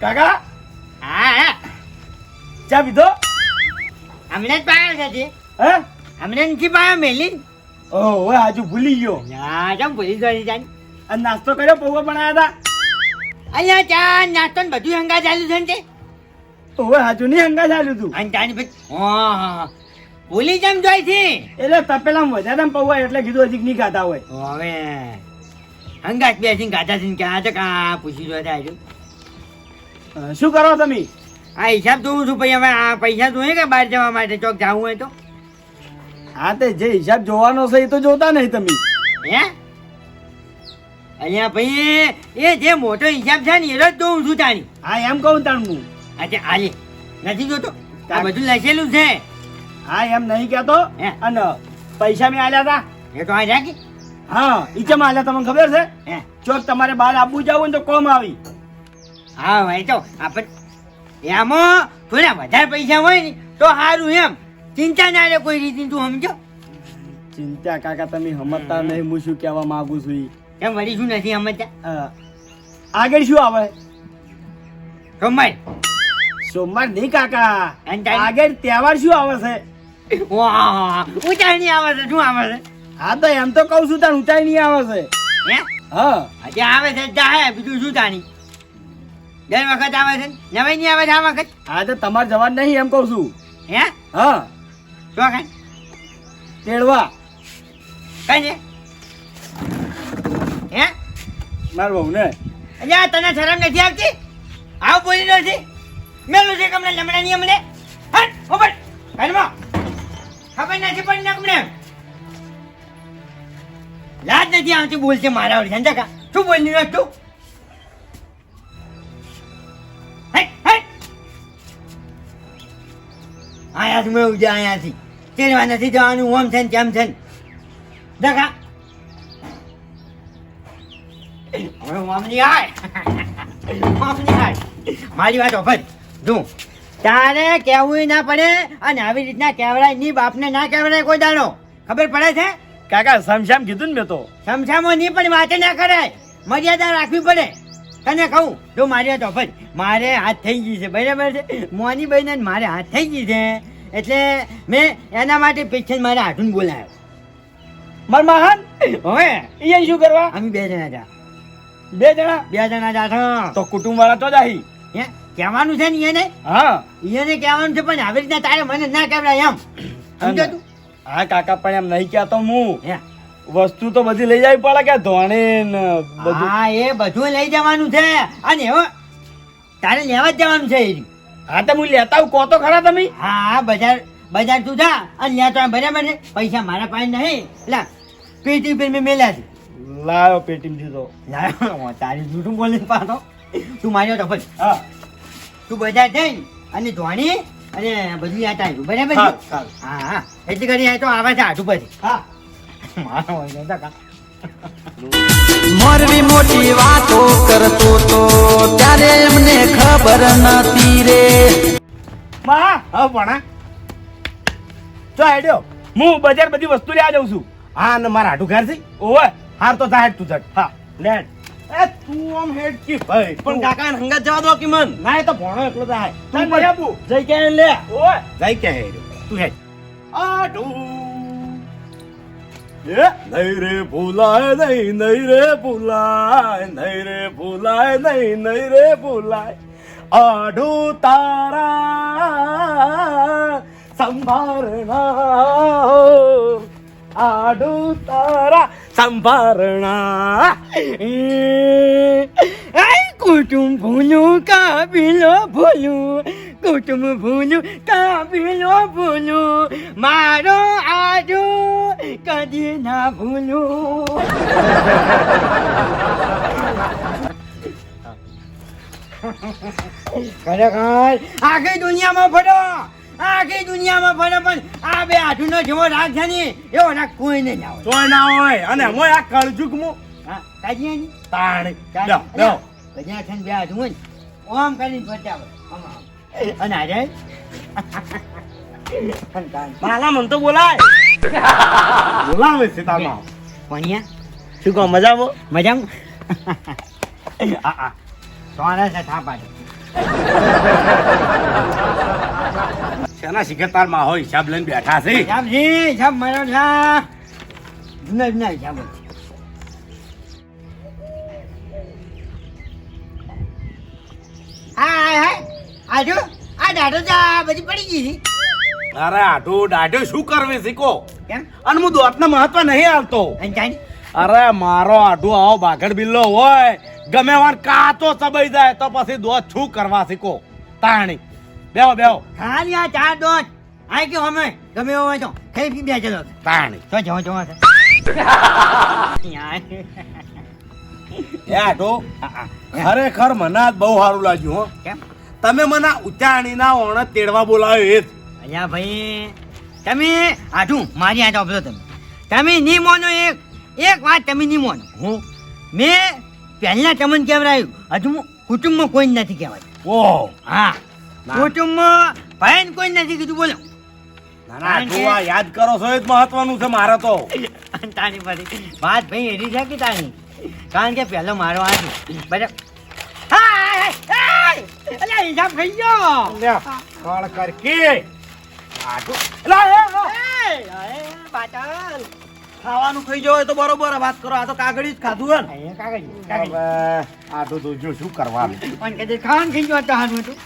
કાકા? હા હા. ચા પીધો? હમણે જ પાયો છે. હે? હમણે નથી પાયો મેલી ઓહ હવે આજુ ભૂલી ગયો. ના કેમ ભૂલી ગયો જાન અને નાસ્તો કર્યો પૌવા બનાવ્યા અહીંયા ચા નાસ્તો ને બધું હંગા ચાલુ છે ને તે? હતા હવે હાજુ નહીં હંગા ચાલ્યું તું. અને તાની પછી હા હા. ભૂલી જેમ જોઈ છે એટલે તપેલા વધારે પૌવા એટલે કીધું હજી નહીં ખાતા હોય. હવે હંગાત બેસી ગાતા છે ને કે આ તો કા પૂછી જો આજે શું કરો તમે? આ હિસાબ જોઉં છું પછી હવે આ પૈસા જોઈએ કે બહાર જવા માટે ચોક જવું હોય તો? હા તે જે હિસાબ જોવાનો છે એ તો જોતા નહીં તમે. હે? અહીંયા ભાઈ એ જે મોટો હિસાબ છે ને એ જ જોઉં છું તાણી હા એમ કહું તાણ હું. અચ્છા હાલે નથી જોતો? આ બધું લખેલું છે. હા એમ નહીં કહેતો. અને પૈસા મેં આલ્યા હતા એ તો આ રાખી. હા ઈ ચમ આલ્યા તમને ખબર છે? હે? ચોક તમારે બહાર આપવું જવું ને તો કોમ આવી. હા ભાઈ તો આપણે એમાં થોડા વધારે પૈસા હોય ને તો સારું એમ. ચિંતા ના રે કોઈ રીતની તું સમજો? ચિંતા કાકા તમે સમજતા નહીં હું શું કહેવા માંગુ છું. એમ વળી શું નથી સમજતા આગળ શું આવે? કમાય સોમવાર નહીં કાકા. આગળ તહેવાર શું આવે છે? ઊંચાઈ આવે છે શું આવે છે? હા તો એમ તો કહું છું તાર નહીં આવે છે. હે? હા. હજી આવે છે જાહે બીજું શું તાણી દર વખત આવે છે? નવાઈ નહીં આવે છે આ વખત? હા તો તમારે જવાનું નહીં એમ કહું છું. હે? હા. શું કઈ તેડવા. કઈ હે? મારા બહુ ને અલ્યા તને શરમ નથી આવતી? આવ બોલી રહ્યો છે? મેલું છે કમણે લમણા ની અમને? હટ ઘરમાં ખબર નથી પડી ને કમણે લાજ નથી આવતી બોલશે મારા વળી. સમજા કા? શું બોલી રહ્યો તું? હટ હટ. આયા મેં ઉજા આયાથી. તેરવા નથી જવાનું ઓમ છે ને તેમ છે ને દેખા હવે મામની આય મામની આય મારી વાત ઓફર. જો તારે કહેવું ના પડે અને આવી રીતના કહેવડાયની બાપને ના કેવડાય કોઈ દાડો. ખબર પડે છે? કાકા સમશામ કીધું ને મેં તો. સમશામો ની પણ વાતે ના કરાય મર્યાદા રાખવી પડે. તને કહું જો મારી વાત ઓફર. મારે હાથ થઈ ગઈ છે બરાબર છે? મોની બહેન મારે હાથ થઈ ગઈ છે. એટલે મેં એના માટે પેશન મારે હાથું બોલાયો મારા મહાન હવે અહીંયા શું કરવા? અમે બે જણા જા બે જણા? બે જણા જા તો કુટુંબ વાળા તો જાહી. હે? કહેવાનું છે ને એને હા. એને કહેવાનું છે પણ આવી રીતના તારે મને ના કહેવાય એમ. સમજો તું? હા કાકા પણ એમ નહીં કહેતો હું. હે? વસ્તુ તો બધી લઈ જવી પડે કે ધોણે ને બધું? હા એ બધું લઈ જવાનું છે. અને હવે તારે લેવા જ જવાનું છે એ હા તો હું લેતા આવું. કહો તો ખરા તમે. હા હા બજાર બજાર તું જા. અને લેતો બરાબર છે. પૈસા મારા પાસે નહીં. એટલે પેટી પર મેં મેલ્યા છે. લાયો પેટીમ દીધો. લાયો, તારી જૂઠું બોલી પાછો. તું માર્યો તો ભાઈ હા. તું બજાર જઈ અને ધોણી અને બધું યાદ આવ્યું બરાબર હા, હા એટલી કરી આ તો આવે છે આટું પછી હા. મારો હોય તો મોરવી મોટી વાતો કરતો તો ત્યારે એમને ખબર નતી રે. માં હા ભણા. તો આડ્યો હું બજાર બધી વસ્તુ લેવા જાઉં છું. હા ને મારા હાટુ ઘર છે ઓવે. હાર તો જા હેડ તું જટ. હા. લે. એ તું આમ હેડ કી ભાઈ? પણ કાકા ને હંગત જવા દો કે મન? ના તો ભણો એકલો જાય તું મને આપું જઈ કે લે. ઓય. જઈ કે હેડ તું હેડ. આડુ. એ નહીં રે ભૂલાય નહીં નહીં રે ભૂલાય નહીં રે ભૂલાય નહીં નહીં રે ભૂલાય. આડુ તારા સંભારણા આડુ તારા સંભારણા. કુટુંબ ભૂલું, કાબીલો ભૂલું, કુટુંબ ભૂલું, કાબીલો ભૂલું. મારો આજુ કદી ના ભૂલું. ખરેખર આખી દુનિયામાં ફરો. આખી દુનિયામાં ફરે પણ આ બે આઠુનો જેવો રાગ છે ને એવો રાગ કોઈ નહીં આવે કોઈ ના હોય. અને હું આ કળજુક મુ હા કાઢીએ ને તાણ. લો લ્યો છે ને બે આઠું હોય ઓમ કરીને બચાવો. અને આજે? માલા મન તો બોલાય. બોલાવે છે તામા ભણ્યા શું કહો મજામાં મજામાં? આ આ. સોના છે થાપા છે. શેના શિખર તારમાં હિસાબ લઈને બેઠા છે? હિસાબ હિસાબ મારો છે જૂના જૂના હિસાબ જ છે. હા હા હા આજો આ દાઢો તો બધી પડી ગઈ અરે આટુ દાઢો શું કરવી શીખો કેમ? અને હું દોતને મહત્વ નહીં આવતો અરે મારો આટુ આવો બાઘડ બિલ્લો હોય ગમે વાર કાતો સબાઈ જાય તો પછી દોત શું કરવા શીખો તાણી. બેહો બેહો. ખાલી આ ચાર દોસ્ત. આ કે અમે? ગમે એવો તો. ખાઈ પી બે ચલો પાણી તો જવા જવા છે. એ આઢું ખરેખર મને આજ બહુ સારું લાગ્યું હો. કેમ? તમે મને ઉચાણીના ઓણ તેડવા બોલાવ્યો એ જ. અલ્યા ભાઈ તમે આઠું મારી આ ચોપલો તમે. તમે નહીં મોનો એક એક વાત તમે નહીં મોનો. હું મેં પહેલા તમને રહ્યું હજુ કુટુંબમાં કોઈ નથી કહેવાય ઓહ. હા. કુટુંબમાં ભાઈ કોઈ નથી કીધું બોલો. નાના આઢું યાદ કરો છો એ જ મહત્વનું છે મારે તો. તાની પછી વાત ભાઈ એરી છે કે તાની કારણ કે પહેલો મારો આ છે. બરાબર. હાય, હાય! અલ્યા હિસાબ થઈ ગયો. કોણ. ખાવાનું ખાઈ જવાય તો બરોબર વાત કરો. આ તો કાગળી જ ખાધું હે કાગળ, આઢું તો જો શું કરવાનું? પણ કે ખાવાનું ખાઈ ગયું તો સારું હતું.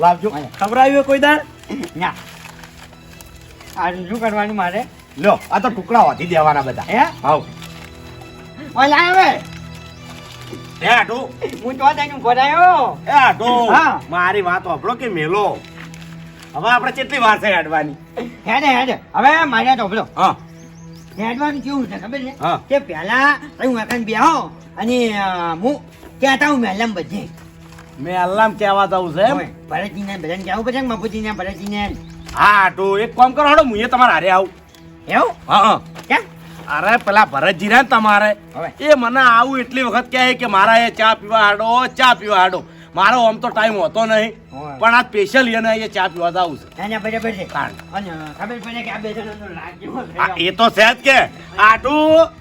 લાવજો. ખવડાવ્યું કોઈ દાળ? ના આ શું કરવાનું મારે? લો આ તો ટુકડા વાધી દેવાના બધા. હે? હાવ ઓલા હવે. એ આઢું હું તો તને ગોડાયો એ હા. મારી વાત આપણો કે મેલો? હવે આપણે કેટલી વાર છે હેડવાની? હેડે હેડે. હવે મારે તો ભલો હા. હેડવાનું કેવું છે ખબર છે? કે પહેલા હું એકન બેહો અને હું કહેતા હું મેલમ બધે. મેં અલ્લામ કહેવા જાઉં છે એમ? ભરતજીને ભજન પડે ને બાપુજીને ભરતજીને હા તો એક કામ કરો હડો હું તમારા હારે આવું. એવું? હા હા. કેમ અરે પેલા ભરતજી ને તમારે. એ મને આવું એટલી વખત કહે કે મારા એ ચા પીવા હાડો ચા પીવા હાડો. મારો આમ તો ટાઈમ હોતો નહીં પણ આ સ્પેશિયલ એને એ ચા પીવા જાવું છે. કેવો. એ તો છે જ કે. આટું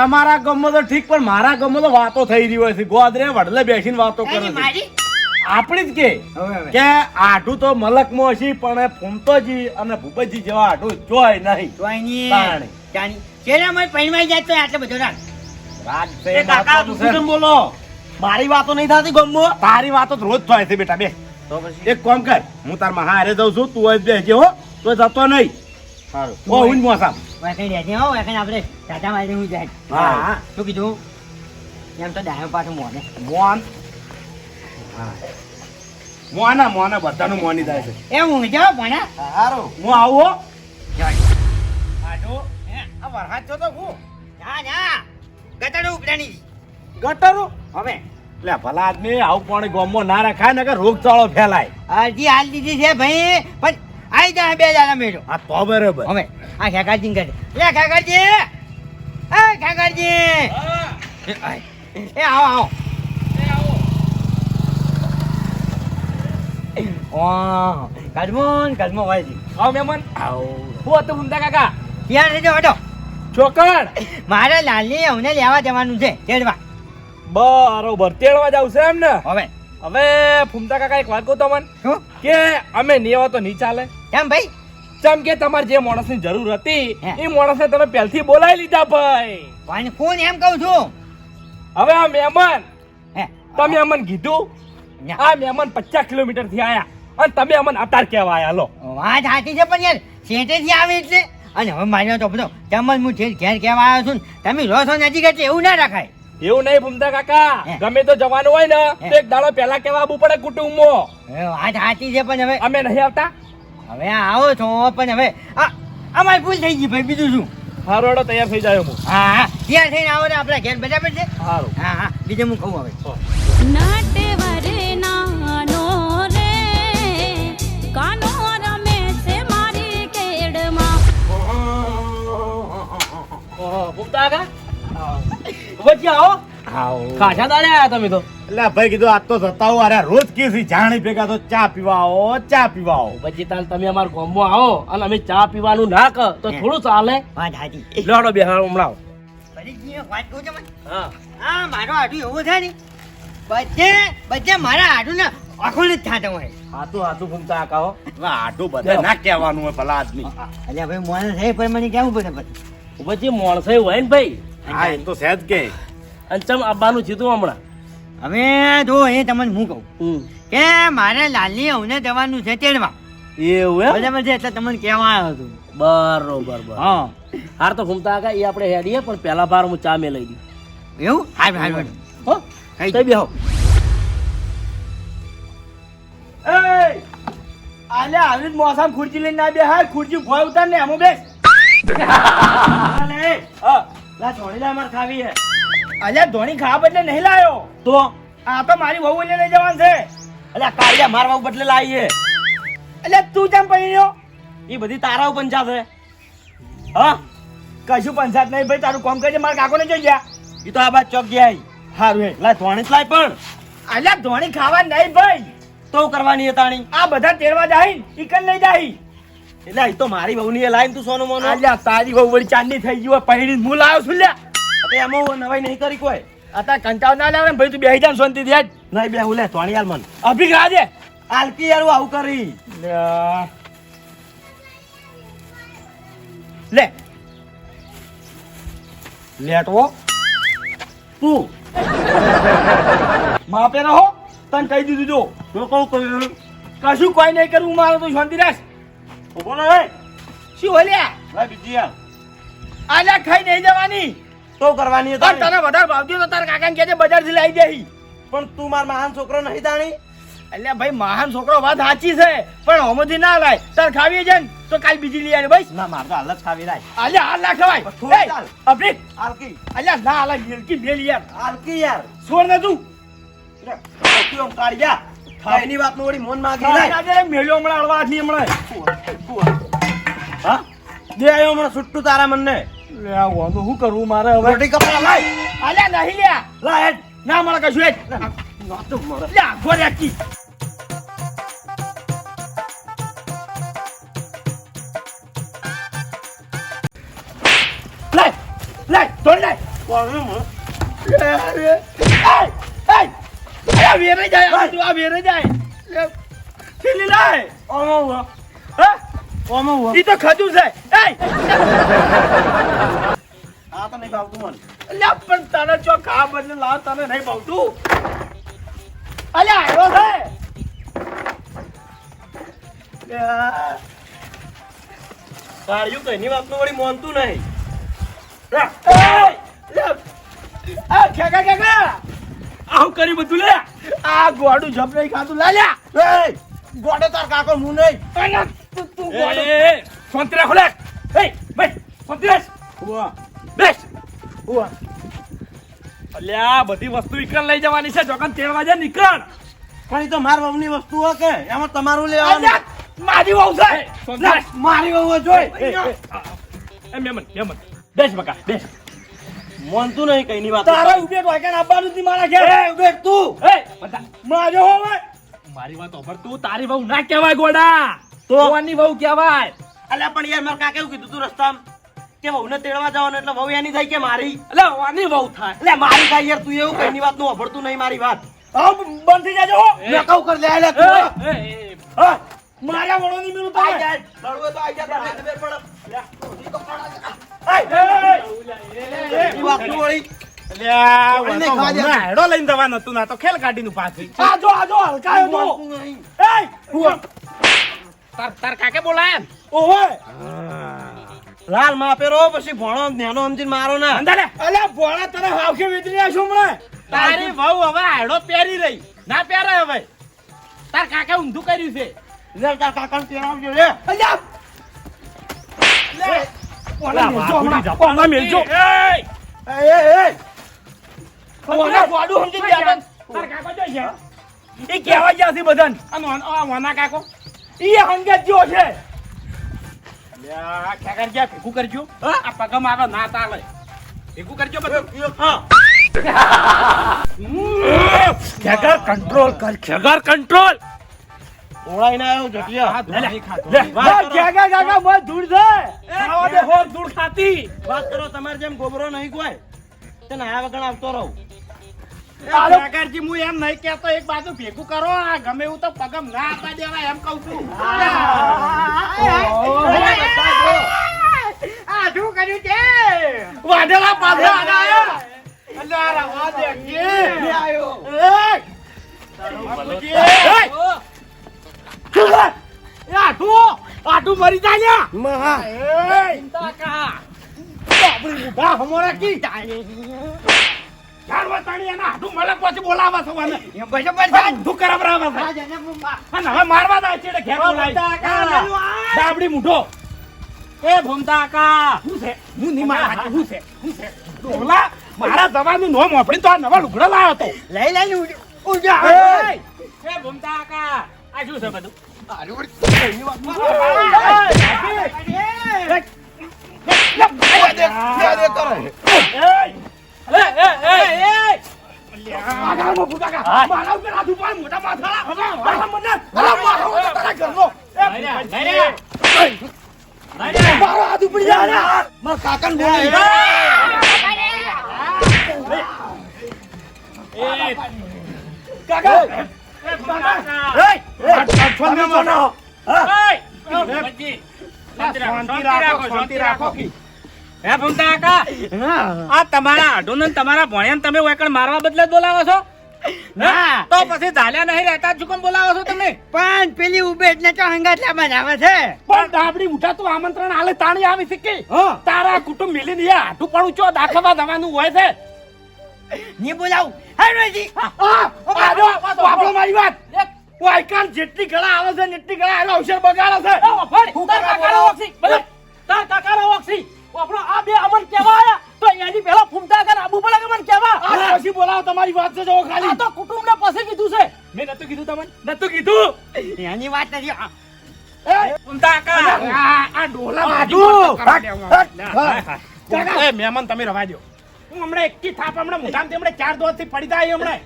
તમારા ગમો તો ઠીક પણ મારા ગમો તો વાતો થઈ રહી હોય છે. ગોદરે વડલે બેસીને વાતો કરે છે. આપણી જ કે કે આઠું તો મલકમાં હશે પણ ફૂમતોજી અને ભૂપતજી જેવા આઠું જોય નહીં. જોય નહીં. ચેલા મને પૈણવાઈ જાય તો આટલો બધો રાગ. રાગ છે કાકા તું બોલો? મારી વાતો નહીં થતી ગમો? તારી વાતો રોજ થાય છે બેટા બે. તો એક કામ કર હું તારમાં હારે જઉં છું તું જ બેસજે હો. તો જતો નહીં. સારું. ઓ હું મોસમ વાંકઈ રહેજે હો વાંકઈ આપણે ચાચા મારી હું જાય. હા, હા. શું કીધું? એમ તો ડાયો પાછું મોને. મોન. મોના મોના બધાનું મોની થાય છે. એ હું જાઉં પણ સારું. હું આવું હો. આ છો તો હું. ના ના ગટડું ઉપડાની ગટરું? હવે. એટલે ભલા આદમી આવું પાણી ગોમમાં ના રખાય રોગ રોગચાળો ફેલાય. અરજી હાલ દીધી છે ભાઈ. પણ આઈ જા બે જાના મેળો. આ તો બરાબર. હવે આ ખેકાજી કરે લે ખેકાજી એ ખેકાજી એ આવો આવો. ઓહ કદમોન કદમો વાજી આવો મેમન આવો. હું હતું ઉંદા કાકા. ત્યાં રહેજો હટો. છોકર મારે લાલની અમને લેવા જવાનું છે તેડવા. બરોબર તેડવા જાવ છે એમ ને હવે. હવે ફૂમતા કાકા એક વાત કહું તમને? કે અમે નહીં તો નહીં ચાલે. કેમ ભાઈ? ચમ કે તમારે જે માણસની જરૂર હતી એ માણસને તમે પહેલથી બોલાવી લીધા ભાઈ. પણ કોણ એમ કહું છું? હવે આ મહેમાન તમે અમને કીધું. આ મહેમાન પચાસ કિલોમીટરથી આયા. અને તમે અમને અતાર કહેવા આયા લો. વાત સાચી છે પણ યાર શેઠેથી આવે એટલે? અને હવે મારી તો બધો તમને હું જે ઘેર કહેવા આવ્યો છું તમે રહો છો નજીક એટલે એવું ના રાખાય. એવું નહીં ભૂમતા કાકા. ગમે તો જવાનું હોય ને તો એક દાડો પહેલા કેવા આવવું પડે કુટુંબમાં. હવે વાત સાચી છે પણ હવે અમે નહીં આવતા? હવે આવો છો પણ હવે આ અમારી ભૂલ થઈ ગઈ ભાઈ બીજું શું? હારોડો તૈયાર થઈ જાય હું. હા હા ત્યાં થઈને આવો ને આપણા ઘેર બરાબર છે? સારું હા હા બીજે હું કહું હવે. નાટવરે નાનો રે કાનો રમે છે મારી કેડમાં. ભૂમતા કાકા? વચ્ચે આવો. ખાસા દાડે આયા તમે તો. એટલે ભાઈ કીધું આજ તો જતા હું અરે રોજ કીધી જાણી ભેગા તો ચા પીવા આવો ચા પીવા આવો પછી તાલ તમે અમારા ગામમાં આવો અને અમે ચા પીવાનું ના કર તો થોડું ચાલે. વાત સાચી લડો બે હમણાં. આવો વાત કહું તમને હા. આ મારો આડું એવું થાય ને બધે બધે મારા આડું ને આખું જ થતા હોય. હાથું હાથું ઘૂમતા આકાઓ હો. આટલું બધા ના કહેવાનું હોય ભલા આદમી. એટલે ભાઈ મોને થઈ પણ મને કેવું પડે પછી? પછી માણસો હોય ને ભાઈ હા એ તો સહેજ કે. અને ચમ આવવાનું થયું હમણાં? હવે જો એ તમને હું કહું. કે મારે લાલની અવને જવાનું છે તેડવા. એવું એમ? બરાબર છે એટલે તમને કહેવા આવ્યો હતું. બરોબર બરોબર. હા. હાર તો ઘૂમતા આકા એ આપણે હેડીએ પણ પહેલા ભાર હું ચા મે લઈ દઉં. એવું? હાલ હાલ. હો કઈ કઈ એ આલે આવી જ મોસમ ખુરચી લઈને ના બે હા ખુરચી ભોય ઉતાર ને એમાં બેસ. લા ધોણી લા માર ખાવી હે. અલ્યા ધોણી ખાવા બદલે નહીં લાયો. તો? આ તો મારી વહુ લઈને જવાનું છે. અલ્યા કાળિયા મારવા બદલે લાવી હે અલ્યા તું કેમ પૈણ્યો એ બધી તારા ઉપર પંચાયત હે હા? કશું પંચાત નહીં ભાઈ તારું કામ કરજે મારા કાકોને જોઈ ગયા એ તો આ બાદ ચોક ગયા સારું હારું હે. લા ધોણી લાય પણ. અલ્યા ધોણી ખાવા નહીં ભાઈ. તો કરવાની હતાણી આ બધા તેડવા જાય ઈકન લઈ જાય એટલે એ તો મારી વહુની એ લાઈન તું સોનું મોનો. અલ્યા તારી બહુ વળી ચાંદી થઈ ગયું પહેરી હું લાવ્યો છું લ્યા. અરે એમાં નવાઈ નહીં કરી કોઈ. અત્યારે કંટાળ ના લાવે ભાઈ તું બેહી જા શાંતિ હેડ. નહીં બે હું લે તોણી યાર મન. અભિક રાજે આલકી યાર હું આવું કરી. લે. લેટવો. તું. માપે રહો તને કહી દીધું જો. કશું કોઈ નહીં કરવું મારે તો શાંતિ રાખ. ઊભો હે. શું હોલ્યા ભાઈ બીજી આલ્યા ખાઈ નહીં જવાની. તો કરવાની તો તને વધારે ભાવતી તો તારા કાકાને કહેજે બજારથી લઈ જઈ પણ તું માર મહાન છોકરો નહીં તાણી. એટલે ભાઈ મહાન છોકરો વાત સાચી છે પણ હોમથી ના લાય. તાર ખાવી છે તો કાલ બીજી લઈ આવે ભાઈ ના માર તો હાલ જ ખાવી રાય. આલ્યા હાલ ના ખવાય. અભિક. આલકી અલ્યા ના હાલ મિલકી બેલી યાર આલકી યાર. છોડ ને તું. આલકી આમ કાઢ્યા વાત નો વળી મોન માગી લે આજે મેલ્યો હમણાં અડવાથી હમણાં. હા? દે આયો હમણાં છૂટું તારા મનને. લે આ વાંધો શું કરું મારે હવે? રોટી કપડા લાય. અલ્યા નહીં લ્યા. લા હેડ. ના મળે કશું હેડ. લ્યા ગોરે આખી લાય લાય તોડ લાય. એય, એય, આ વેરે જાય તું આ વેરે જાય. લે, થેલી લાય. ઓમો હા? ઓમો ઈ તો ખજૂર છે. એય! આ તો નહીં ભાવતું મને. અલ્યા પણ તને ચો ખા બદલે લાવ તને નહીં ભાવતું. અલ્યા આવ્યો છે. લ્યા, કાળિયું કઈની વાતનું વળી મોનતું નહીં? લ્યા, આ ખેગા ખેગા આવું કરી બધું લે. આ ગોડું જપ નહીં ખાતું લાલ્યા એ ગોડે તાર કાકો હું નહીં અલ્યા, તું તું ગોડું શાંતિ રાખો લે એય બેસ શાંતિ બેસ બેસ અલ્યા બધી વસ્તુ ઈકન લઈ જવાની છે જોકન તેડવા જાય નીકળ પણ એ તો માર વહુની વસ્તુ હો કે એમાં તમારું લેવાનું મારી વહુ છે મારી વહુ જોઈ એ, મેમન એ, મહેમાન. બેસ બકા, બેસ. મોનતું નહીં કઈ ની વાત તારા ઉભે ટોયકાને આપવાનું નથી મારા ઘેર. એ ઉભેટ તું. એ, હો હવે. મારી વાત હોભળ, તું તારી બહુ ના કહેવાય ગોડા. તો? ઓની બહુ કહેવાય? અલ્યા પણ યાર મારા કાકે એવું કીધું તું રસ્તામાં કે વહુને તેડવા જવાનું એટલે વહુ એની થાય કે મારી? એટલે વાની વહુ થાય. એટલે મારી થાય યાર તું એવું કઈની વાતનું અભડતું નહીં મારી વાત. આવ બંધ થઈ જાજો મેં કહું કર લે લે તું હો. એ, એ, હા, મારા વડોની મેલું આઈ જાય તો આઈ જાય તને ખબર પડે. હમણાં હેડો લઈને જવાનું હતું ના તો ખેલ કાઢીનું પાછી આજો જો, આ જો, હલકાયો તો. એ, તાર તાર કાકે બોલાય એમ? લાલ માપે રહો પછી ભણો નેનો સમજી મારો ના અંદર લે. અલ્યા, ભોળા તને હાવખે વેચી રહ્યા છું તારી વહુ હવે હેડો પહેરી રહી ના પહેરે હવે તાર કાકા ઊંધું કર્યું છે લે તાર કાકા પહેરાવજો લે અલ્યા. લે, જપા મેલજો? એ, સમજી ગયા છે છે બધાને. આ આ છે. પગમ આવે ના તાલે ભેગું કરજો બધું હા ખેગર કંટ્રોલ કર ખેગર કંટ્રોલ ઓળાઈને આવ્યો જટિયા ખેગર કાકા બસ દૂર છે આવા દે હોર દૂર ખાતી વાત કરો તમારે જેમ ગોબરો નહીં કોઈ તને આ વગણ આવતો રહું કાકાજી હું એમ નહીં કહેતો એક બાજુ ભેગું કરો આ ગમે એવું તો પગમ ના આપવા એમ કહું છું આ શું કર્યું છે વાઢેલા પાછા આયા અલ્લા રવા દે કે લે એ? આટું આટું મરી જાય ને મહા. એ બાપરી હમોરા કી જાણવા તાણી એના પછી બોલાવા અને હવે મારવા છે ઘેર બોલાય. ડાબડી મૂઠો એ ભૂમતા કાકા. શું છે? હું મારા શું છે? શું છે? ડોલા મારા દવાનું નોમ મોપડી તો આ નવા લુગડા લાવ્યો તો લઈ ઉડ- ઉડ્યા. એ! ભૂમતા આ શું છે બધું? કાકા. તમારા ભણ્યાને તમે વેકણ મારવા બદલે બોલાવો છો. તો પછી ધાલ્યા નહીં રહેતા છું કેમ બોલાવો છો તમે પણ પેલી ઉભેટ ને તો બનાવે છે પણ ડાબડી ઉઠા તું આમંત્રણ આલે તાણી આવી શીખી તારા કુટુંબ મિલીને હાટું પણ ઊંચો દાખવા દવાનું હોય છે ની બોલાવું હરજી આ, આ જો, વાપરો મારી વાત ઓ જેટલી ગળા આવે છે એટલી ગળા એનો અવસર બગાડે છે તાર કાકા કાકાનો ઓક્સી બધા તાર કાકાનો ઓક્સી આપણો આ બે અમન કેવા આયા તો એની પહેલા ફૂમતા કર આબુ પડે કેવા આ પછી બોલાવો તમારી વાત છે જો ખાલી આ તો કીધું છે મેં નતું કીધું તમને નતું કીધું એની વાત નથી. એ, ફૂમતા કાકા આ ડોલા બાજુ મહેમાન તમે રવા દો હું હમણાં એકથી થાપ હમણાં મોઢામાંથી હમણાં ચાર દોડથી પડી જાય હમણાં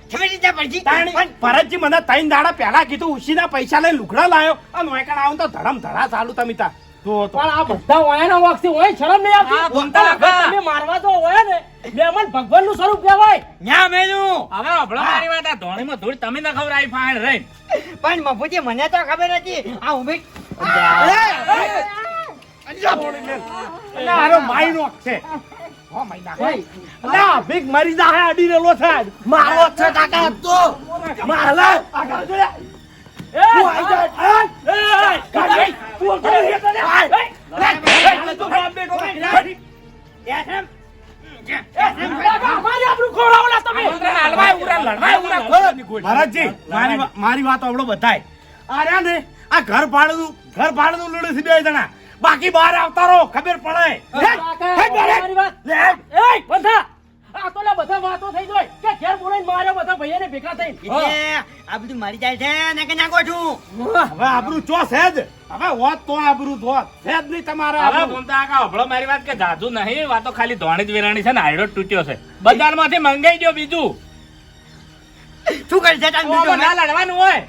પણ ભરતજી મને ત્રણ દાડા પહેલા કીધું ઉશીના પૈસા લઈને લુગડા લાયો અને વાયકણ આવું તો ધરમ ધરા ચાલુ તમે તા પણ આ બધા ઓયાના વાગથી ઓય શરમ નહીં આવતી આ તમે મારવા તો ઓયા ને મહેમાન ભગવાનનું સ્વરૂપ કહેવાય ન્યા મેલું હવે અભળો મારી વાત આ ધોણીમાં ધૂળ તમે ન ખવડાવી ફાઈન રહીને પણ મફુજી મને તો ખબર હતી આ ઊભી એટલે હારો માઈ નો છે ભીખ મરી જા અડી રેલો છે મારો છે કાકા તો મારલા આગળ જોયા તું આઈ જા એ એ કાકા તું કરી લે તને એ તું બાપ બેટો મહારાજજી મારી વાત આવડો બધાય આ ને આ ઘર ભાડું ઘર ભાડું લડે છે બે જણા બાકી બહાર આવતા રહો ખબર પડે. હે? હે, ઘરે? મારી. વાત. લે. એય બંધા. આ તો બધા વાતો થઈ જાય. કે ઘેર બોલાઈને માર્યો બધા ભાઈઓને ભેગા થઈને. આ બધું મારી જાય છે ને કે નાખો છું હવે આબરૂ ચો સેજ? હવે હોત તો આબરૂ ધોત. સેજ નહીં તમારે હવે બોલતા કાકા અભળો મારી વાત કે જાજુ નહીં વાતો ખાલી ધોણી જ વેરાણી છે ને તૂટ્યો છે. બજારમાંથી મંગાઈ ગયો બીજું. શું કરશે છે તાર તો બીજું ના લડવાનું હોય.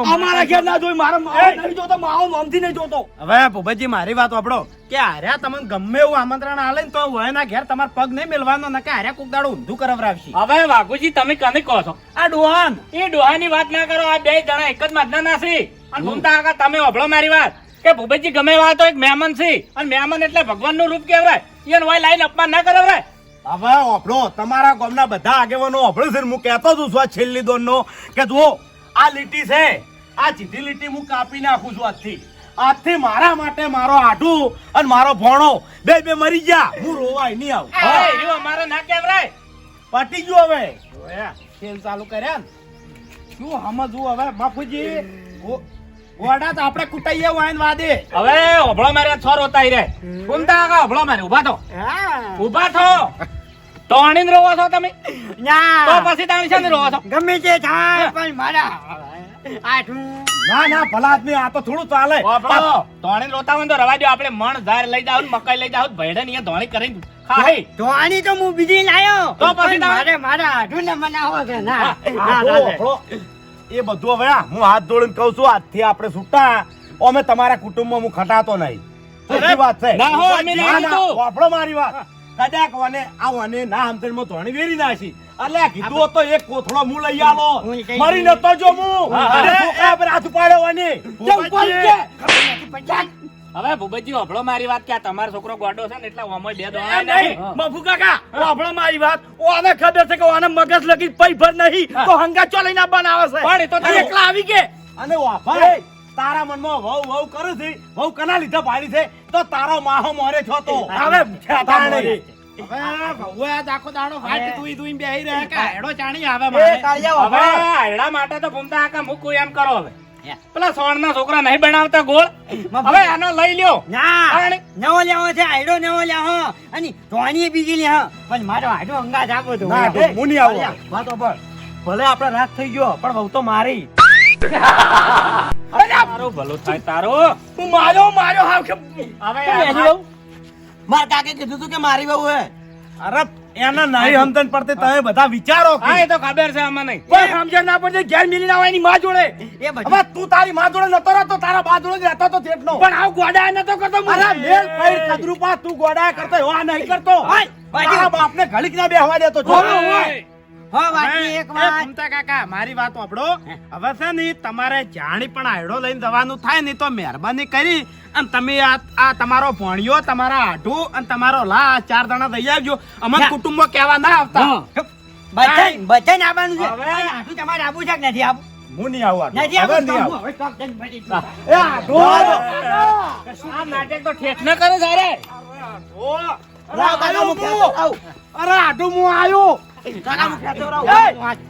અમારા ઘેર ના જોઈ મારો માવો નહીં જોતો માવો નોમથી નહીં જોતો. હવે ભૂપતજી મારી વાત આપડો કે હાર્યા તમને ગમે એવું આમંત્રણ આલે ને તો વયના ઘેર તમાર પગ નહીં મેલવાનો ને કે હાર્યા કોક દાડો ઊંધું કરાવરાવશી. હવે વાઘુજી તમે કને કહો છો? આ ડોહાન. એ ડોહાની વાત ના કરો આ બે જણા એક જ માથના નાસી અને બોલતા કાકા તમે ઓભળો મારી વાત. કે ભૂપતજી ગમે વાત તો એક મહેમાન છે. અને મહેમાન એટલે ભગવાનનું રૂપ કેવાય એને વાય લાઈન અપમાન ના કરાવરાય. હવે ઓભળો તમારા ગામના બધા આગેવાનો ઓભળો છે ને હું કહેતો છું છું છેલ્લી દોનનો. કે જુઓ આ લીટી છે. આ સીધી લીટી હું કાપી નાખું છું આજથી આજથી મારા માટે મારો આઢું અને મારો ભોણો. બે બે મરી ગયા. હું રોવાય નહીં આવું. અમારે ના કહેવરાય પટી ગયું હવે. ખેલ ચાલુ કર્યા ને? શું સમજવું હવે બાપુજી? ગોડા તો આપણે કુટાઈએ વાઈન વાદે. હવે ઓભળો મારે છોર હોતા રે. કાકા અભળો મારે ઊભા થો. ઊભા થો. તોણીને રોવો છો તમે? તો પછી તમે છે ને રોવો છો? ગમે તે થાય પણ મારા આઠું. ના ના ભલા આદમી આ તો થોડું ચાલે. ધોણી રોતા હોય તો રવા દો આપણે મણ ઝાર લઈ જાવ મકાઈ લઈ જાવ ભેડે ને અહીંયા ધોણી કરી ખાઈ ધોણી તો હું બીજી લાયો. તો પછી મારે મારા આઠું ને મનાવો છે. ના. ના, તો ના, એ બધું હવે હું હાથ જોડીને કહું છું આજથી આપણે છૂટા. અમે તમારા કુટુંબમાં હું ખટાતો નહીં. સાચી વાત છે. ના હો, અમે નહીં ના, ના, મારી વાત. કદાચ વને આ વને ના સમજણમાં ધોણી વેરી નાસી અલે કીધું તો એક કોથળો મુ લઈ આલો. મરી નતો જો હા. અરે છોકરા પર હાથ ઉપાડ્યો વને કેમ પડી. છે? હવે ભૂપતજી ઓભળો મારી વાત કે આ તમારો છોકરો ગોડો છે ને એટલે ઓમો બે દોણા નહીં, મફુ કાકા ઓભળો મારી વાત. ઓને ખબર છે કે ઓને મગજ લગી પૈ ભર નહીં તો હંગા ચો લઈને બનાવે છે. પણ એ તો એકલા આવી કે? અને વાફા તારા મનમાં વહુ વહુ કરું છું વહુ કના લીધે પાડી છે તો તારો માહો મોરે છો તો. હવે તાણે. હવે આયડા માટે તો ઘૂમતા આકા મૂકું એમ કરો હવે. પેલા સોણના છોકરા નહીં બનાવતા ગોળ. હવે આનો લઈ લ્યો. નવો લેવો છે આયડો નવો લેવો અને ધોની બીજી લે પણ મારો આઈડો અંગાજ આપો તો હું નહીં આવું. વાત. ભલે આપણે રાત થઈ ગયો પણ વહુ તો મારી. તારો ભલો થાય તારો હું માર્યો માર્યો હાવ કે હવે કેમ એની આ- વહુ? મારા કાકે કીધું તું કે મારી વહુ હે અરે એના નહીં સમજણ પડતી તમે બધા વિચારો કે. હા એ તો ખબર છે આમાં કોઈ સમજણ ના પડે ઘેર મિલી ના હોય એની માં જોડે એ હવે તું તારી માં જોડે નતો રહેતો તારા બા જોડે જ રહેતો તો પણ આવ ગોડા નતો કરતો. અરે મેલ પૈડ કદરૂપા તું ગોડા કરતો એવો નહીં કરતો તારા બાપને ઘડીક ના બેહવા દેતો જો. હો વાતની એક વાત. ઘૂમતા કાકા મારી વાત સાંભળો હવે છે ને તમારે જાણી પણ આયડો લઈને જવાનું થાય ને તો મહેરબાની કરી. અને તમે આ આ તમારો ભણ્યો તમારા આઢું અને તમારો લા ચાર જણા દઈ આવજો. અમારા ના. કુટુંબમાં કહેવા ના આવતા. બધાય બધાય આવવાનું છે. હવે. અને તમારે આબુ છે કે નથી આબુ? હું નહીં આવું નથી હવે આબુ નહીં તો આવું. હું હવે stop થઈને ફરી છું. એ આટલું. આ નાટક તો ઠેઠ ન કરે સારે રાવ કાકા મૂકો. અરે આટલું હું આયો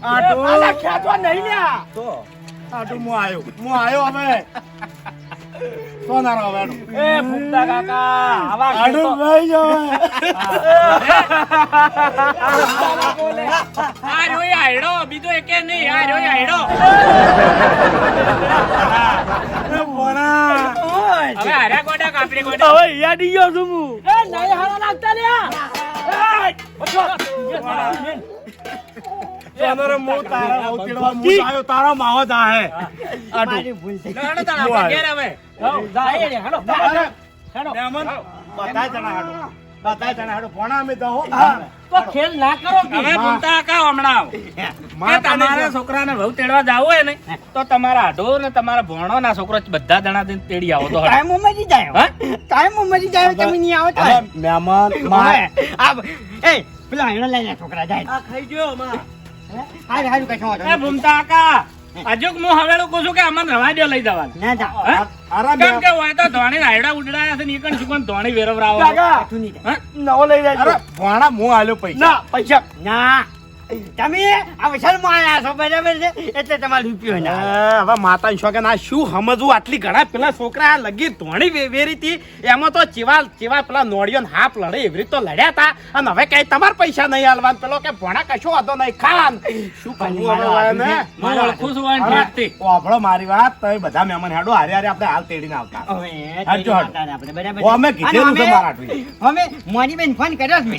આટલું. અલા, ખેતો નહીં ને તો? આટલું હું આયો. હું આયો હવે. સોનારો હવે એ ફૂમતા કાકા આવા આટલું લઈ જાઓ. આ રહ્યો આયડો બીજો એકે નહીં આ એ ભણા. હવે હારા ગોડા કાપડી ગોડા. હવે યાદી ગયો છું હું. સોનારો હું તારા બહુ ચીડવા હું આયો તારો માવો જ આહે. મારી ભૂલ થઈ લડો તાણ આપણે ઘેર હવે અરે, મહેમાન, બધા જણા હાડો. બધા જણા હાડો. ભણા અમે દહો. હવે ભૂલતા કાકા હમણાં? કે તમારા છોકરાને વહુ તેડવા જાવ હોય ને તો તમારા આઢો ને તમારા ભોણો ના છોકરો બધા જણા દિન તેડી આવો તો. ટાઈમ ઉમરી જાય હા? ટાઈમ ઉમરી જાય તમે નહીં આવો તો મહેમાન મારે. આ એ પેલા હેણો લઈને છોકરા જાય. આ ખાઈ ગયો માં હારું હારું કશો વાંધો એ. ભૂમતા કાકા હજુ હું હવે કહું છું કે આમાં રવા દ્યો લઈ જવાનું. ના જા અરે કેમ કે હોય તો ધોણી રાયડા ઉડડાયા છે ને ઈ કણ શું ધોણી વેરવરાવો? નવો લઈ જાય અરે ભણા હું આલ્યો પૈસા. ના પૈસા. ના. તમે અવસરમાં આવ્યા છો બરાબર છે? એટલે તમારે રૂપિયો ના હવે માતા શોખન ના શું સમજવું? આટલી ઘણા પેલા છોકરા આ લગી ધોણી વે- વેરી હતી. એમાં તો ચેવા ચેવા પેલા નોળિયો હાફ લડે એવી તો લડ્યા હતા. અને હવે કઈ તમારે પૈસા નહીં આલવાન. પેલો કે ભણા કશો વાંધો નહીં ખાન. શું કરવું મારી વાત તમે બધા મહેમાન હાડો હારે હારે આપણે હાલ તેડીને આવતા. અમે કીધેલું છે મારા. અમે મોનીબેન ફોન કર્યો છે મેં.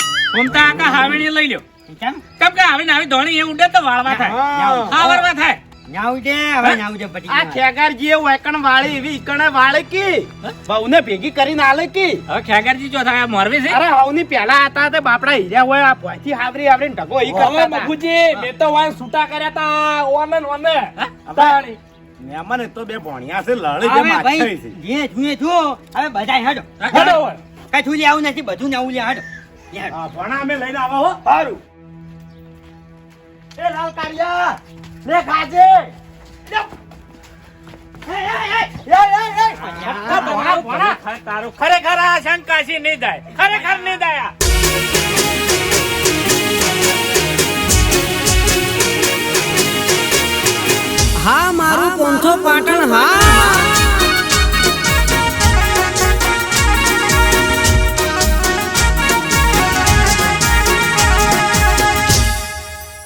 કાકા હાવણી લઈ લ્યો. કેમ? કેમ કે આવી નાવી ધોણી એ ઉડે તો વાળવા થાય. હા. વાળવા થાય. નાવ છે હવે નાવ છે પટી આ ખેગારજી એ વેકણ વાળી એવી ઈકણે વાળે બહુને ભેગી કરીને આલે કી. હવે ખેગારજી જો થાય મોરવી છે? અરે હવની પેલા હતા તે બાપડા હીર્યા હોય આ પોઈથી હાવરી હાવરીને ઢગો ઈ કરતા હતા. મેં તો વાય છૂટા કર્યા તા ઓને ઓને. હવે મહેમાન તો બે ભણ્યા છે લડે જે માછાઈ છે હવે બધાય હેડો. હેડો. કઈ છું આવું નથી બધું ને આવું લે હેડો. ભણા અમે લઈને આવો હો. સારું એ લાલ કાળિયા લે ખાજે ખરેખર આ શંકાશી નહીં થાય ખરેખર નહીં થાય હા મારું પંથો પાટણ હા.